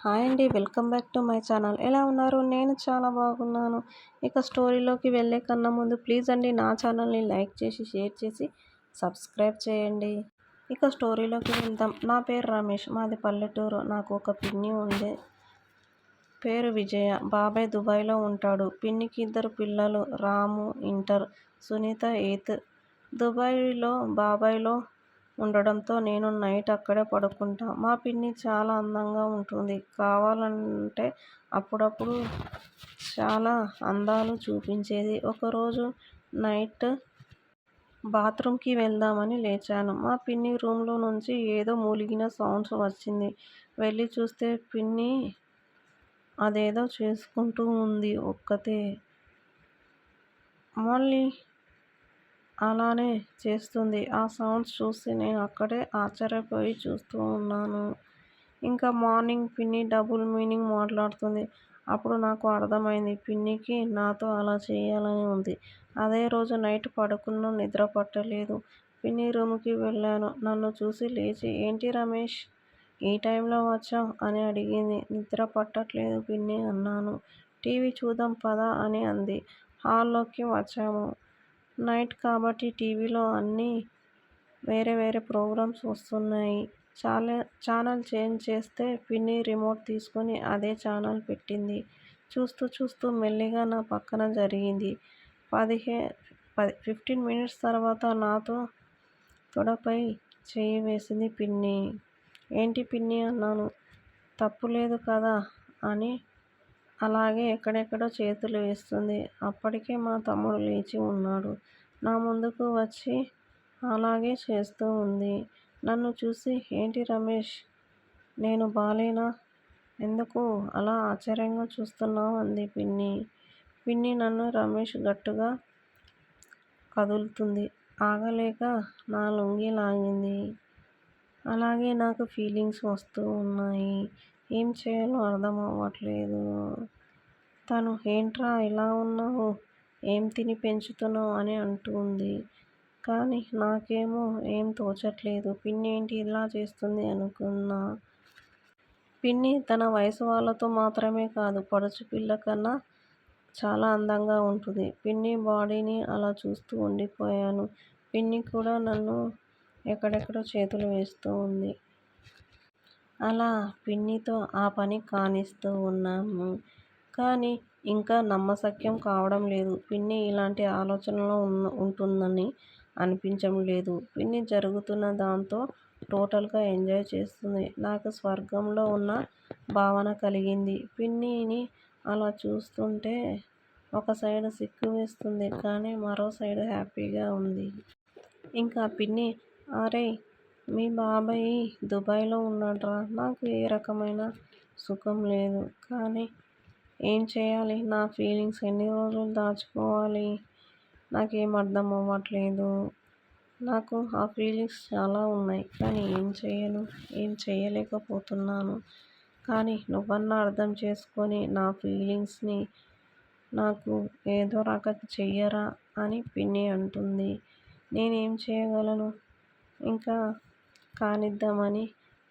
Hi అండి welcome back to my channel. ఎలా ఉన్నారు? నేను చాలా బాగున్నాను. ఇక స్టోరీలోకి వెళ్ళే కన్నా ముందు ప్లీజ్ అండి నా ఛానల్ని లైక్ చేసి షేర్ చేసి సబ్స్క్రైబ్ చేయండి. ఇక స్టోరీలోకి వెళ్దాం. నా పేరు రమేష్ మాది పల్లెటూరు. నాకు ఒక పిన్ని ఉంది. పేరు విజయ. బాబాయ్ దుబాయ్లో ఉంటాడు. పిన్నికి ఇద్దరు పిల్లలు రాము ఇంటర్ సునీత ఎయిత్. దుబాయ్లో బాబాయ్లో ఉండడంతో నేను నైట్ అక్కడే పడుకుంటా. మా పిన్ని చాలా అందంగా ఉంటుంది. కావాలంటే అప్పుడప్పుడు చాలా అందాలు చూపించేది. ఒకరోజు నైట్ బాత్రూమ్కి వెళ్దామని లేచాను. మా పిన్ని రూమ్లో నుంచి ఏదో మూలిగిన సౌండ్స్ వచ్చింది. వెళ్ళి చూస్తే పిన్ని అదేదో చేసుకుంటూ ఉంది. ఒక్కతే. మళ్ళీ అలానే చేస్తుంది. ఆ సౌండ్స్ చూసి నేను అక్కడే ఆశ్చర్యపోయి చూస్తూ ఉన్నాను. ఇంకా మార్నింగ్ పిన్ని డబుల్ మీనింగ్ మాట్లాడుతుంది. అప్పుడు నాకు అర్థమైంది పిన్నికి నాతో అలా చేయాలని ఉంది. అదే రోజు నైట్ పడుకున్న నిద్ర పట్టలేదు. పిన్ని రూమ్కి వెళ్ళాను. నన్ను చూసి లేచి ఏంటి రమేష్ ఈ టైంలో వచ్చావు? అని అడిగింది. నిద్ర పట్టట్లేదు పిన్ని అన్నాను. టీవీ చూద్దాం పదా అని అంది. హాల్లోకి వచ్చాము. నైట్ కాబట్టి టీవీలో అన్నీ వేరే వేరే ప్రోగ్రామ్స్ వస్తున్నాయి. చాలా ఛానల్ చేంజ్ చేస్తే పిన్ని రిమోట్ తీసుకొని అదే ఛానల్ పెట్టింది. చూస్తూ చూస్తూ మెల్లిగా నా పక్కన జరిగింది. పదిహే పది ఫిఫ్టీన్ మినిట్స్ తర్వాత నాతో తొడపై చేయి వేసింది పిన్ని. ఏంటి పిన్ని? అన్నాను. తప్పు లేదు కదా అని అలాగే ఎక్కడెక్కడో చేతులు వేస్తుంది. అప్పటికే మా తమ్ముడు లేచి ఉన్నాడు. నా ముందుకు వచ్చి అలాగే చేస్తూ ఉంది. నన్ను చూసి ఏంటి రమేష్ నేను బాలేనా? ఎందుకు అలా ఆశ్చర్యంగా చూస్తున్నావు? అంది పిన్ని. పిన్ని నన్ను రమేష్ గట్టుగా కదులుతుంది. ఆగలేక నా లొంగి లాగింది. అలాగే నాకు ఫీలింగ్స్ వస్తూ ఉన్నాయి. ఏం చేయాలో అర్థం అవ్వట్లేదు తను ఏంట్రా ఇలా ఉన్నావు? ఏం తిని పెంచుతున్నావు? అని అంటుంది. కానీ నాకేమో ఏం తోచట్లేదు. పిన్ని ఏంటి ఇలా చేస్తుంది? అనుకున్నా. పిన్ని తన వయసు వాళ్ళతో మాత్రమే కాదు పడుచు పిల్ల కన్నా చాలా అందంగా ఉంటుంది. పిన్ని బాడీని అలా చూస్తూ ఉండిపోయాను. పిన్ని కూడా నన్ను ఎక్కడెక్కడో చేతులు వేస్తూ ఉంది. అలా పిన్నితో ఆ పని కానిస్తూ ఉన్నాము. కానీ ఇంకా నమ్మశక్యం కావడం లేదు. పిన్ని ఇలాంటి ఆలోచనలో ఉన్న ఉంటుందని అనిపించడం లేదు. పిన్ని జరుగుతున్న దాంతో టోటల్గా ఎంజాయ్ చేస్తుంది. నాకు స్వర్గంలో ఉన్న భావన కలిగింది. పిన్నిని అలా చూస్తుంటే ఒక సైడ్ సిక్కు వేస్తుంది. కానీ మరో సైడ్ హ్యాపీగా ఉంది. ఇంకా పిన్ని అరే మీ బాబాయ్ దుబాయ్లో ఉన్నాడురా. నాకు ఏ రకమైన సుఖం లేదు. కానీ ఏం చేయాలి? నా ఫీలింగ్స్ ఎన్ని రోజులు దాచుకోవాలి? నాకేం అర్థం అవ్వట్లేదు. నాకు ఆ ఫీలింగ్స్ చాలా ఉన్నాయి. కానీ ఏం చేయను? ఏం చేయలేకపోతున్నాను. కానీ నువ్వన్నా అర్థం చేసుకొని నా ఫీలింగ్స్ని నాకు ఏదో రక చెయ్యరా అని పిన్ని అంటుంది. నేనేం చేయగలను? ఇంకా కానిద్దామని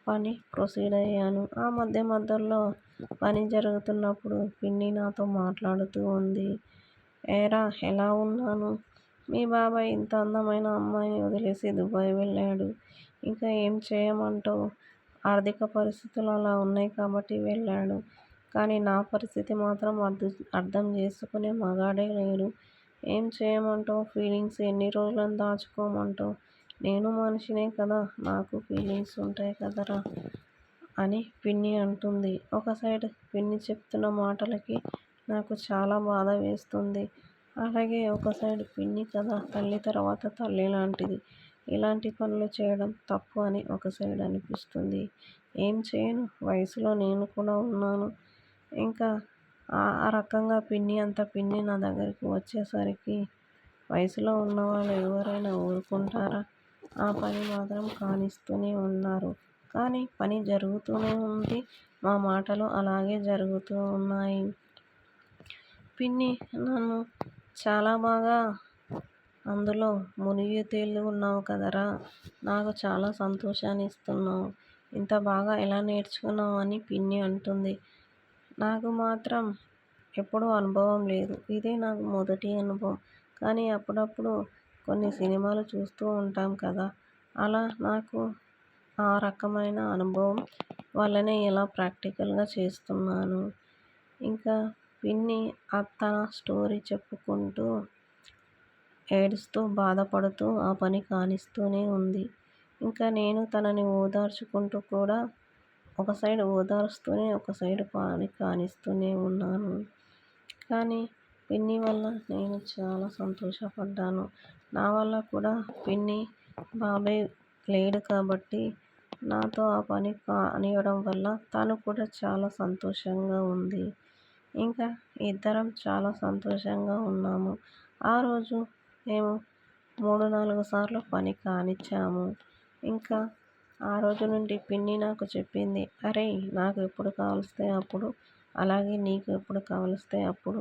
పని ప్రొసీడ్ అయ్యాను. ఆ మధ్య మధ్యలో పని జరుగుతున్నప్పుడు పిన్ని నాతో మాట్లాడుతూ ఉంది. ఏరా ఎలా ఉన్నాను? మీ బాబాయ్ ఇంత అందమైన అమ్మాయిని వదిలేసి దుబాయ్ వెళ్ళాడు. ఇంకా ఏం చేయమంటావు? ఆర్థిక పరిస్థితులు అలా ఉన్నాయి కాబట్టి వెళ్ళాడు. కానీ నా పరిస్థితి మాత్రం అర్థం అర్థం చేసుకునే మగాడే లేడు. ఏం చేయమంటావు? ఫీలింగ్స్ ఎన్ని రోజులను దాచుకోమంటావు? నేను మనిషినే కదా నాకు ఫీలింగ్స్ ఉంటాయి కదరా అని పిన్ని అంటుంది. ఒక సైడ్ పిన్ని చెప్తున్న మాటలకి నాకు చాలా బాధ వేస్తుంది. అలాగే ఒక సైడ్ పిన్ని కదా తల్లి తర్వాత తల్లి లాంటిది. ఇలాంటి పనులు చేయడం తప్పు అని ఒక సైడ్ అనిపిస్తుంది. ఏం చేయను? వయసులో నేను కూడా ఉన్నాను. ఇంకా ఆ రకంగా పిన్ని అంత పిన్ని నా దగ్గరికి వచ్చేసరికి వయసులో ఉన్నవాళ్ళు ఎవరైనా ఊరుకుంటారా? ఆ పని మాత్రం కానిస్తూనే ఉన్నారు. కానీ పని జరుగుతూనే ఉంది. మా మాటలు అలాగే జరుగుతూ ఉన్నాయి. పిన్ని నన్ను చాలా బాగా అందులో మునిగి తేలి ఉన్నావు కదరా. నాకు చాలా సంతోషాన్ని ఇస్తున్నావు. ఇంత బాగా ఎలా నేర్చుకున్నావు అని పిన్ని అంటుంది. నాకు మాత్రం ఎప్పుడూ అనుభవం లేదు. ఇదే నాకు మొదటి అనుభవం. కానీ అప్పుడప్పుడు కొన్ని సినిమాలు చూస్తూ ఉంటాం కదా. అలా నాకు ఆ రకమైన అనుభవం వల్లనే ఇలా ప్రాక్టికల్గా చేస్తున్నాను. ఇంకా పిన్ని తన స్టోరీ చెప్పుకుంటూ ఏడుస్తూ బాధపడుతూ ఆ పని కానిస్తూనే ఉంది. ఇంకా నేను తనని ఓదార్చుకుంటూ కూడా ఒక సైడ్ ఓదారుస్తూనే ఒక సైడ్ పని కానిస్తూనే ఉన్నాను. కానీ పిన్ని వల్ల నేను చాలా సంతోషపడ్డాను. నా వల్ల కూడా పిన్ని బాబాయ్ లేడు కాబట్టి నాతో ఆ పని కానివ్వడం వల్ల తను కూడా చాలా సంతోషంగా ఉంది. ఇంకా ఇద్దరం చాలా సంతోషంగా ఉన్నాము. ఆ రోజు మేము మూడు నాలుగు సార్లు పని కానిచ్చాము. ఇంకా ఆ రోజు నుండి పిన్ని నాకు చెప్పింది అరే నాకు ఎప్పుడు కావలిస్తే అప్పుడు అలాగే నీకు ఎప్పుడు కావలిస్తే అప్పుడు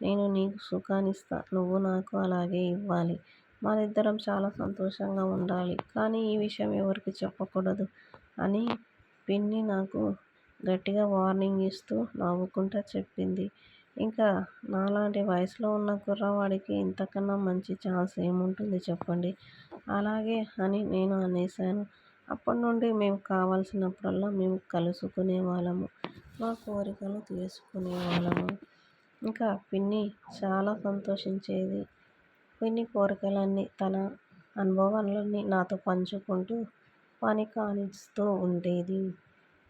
నేను నీకు సుఖాన్నిస్తా నువ్వు నాకు అలాగే ఇవ్వాలి. మనిద్దరం చాలా సంతోషంగా ఉండాలి. కానీ ఈ విషయం ఎవరికి చెప్పకూడదు అని పిన్ని నాకు గట్టిగా వార్నింగ్ ఇస్తూ నవ్వుకుంటా చెప్పింది. ఇంకా నాలాంటి వయసులో ఉన్న కుర్రవాడికి ఇంతకన్నా మంచి ఛాన్స్ ఏముంటుంది చెప్పండి? అలాగే అని నేను అనేసాను అప్పటి నుండి మేము కావాల్సినప్పుడల్లా మేము కలుసుకునే వాళ్ళము. మా కోరికలు తీసుకునే వాళ్ళము. ఇంకా పిన్ని చాలా సంతోషించేది పిన్ని కోరికలన్నీ తన అనుభవాలన్నీ నాతో పంచుకుంటూ పని కానిస్తూ ఉండేది.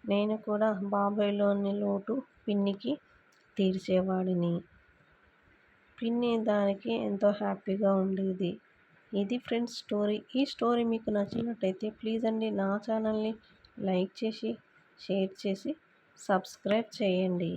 నేను కూడా బాబాయ్లోని లోటు పిన్నికి తీర్చేవాడిని. పిన్ని దానికి ఎంతో హ్యాపీగా ఉండేది. ఇది ఫ్రెండ్స్ స్టోరీ. ఈ స్టోరీ మీకు నచ్చినట్టయితే ప్లీజ్ అండి నా ఛానల్ని లైక్ చేసి షేర్ చేసి సబ్స్క్రైబ్ చేయండి.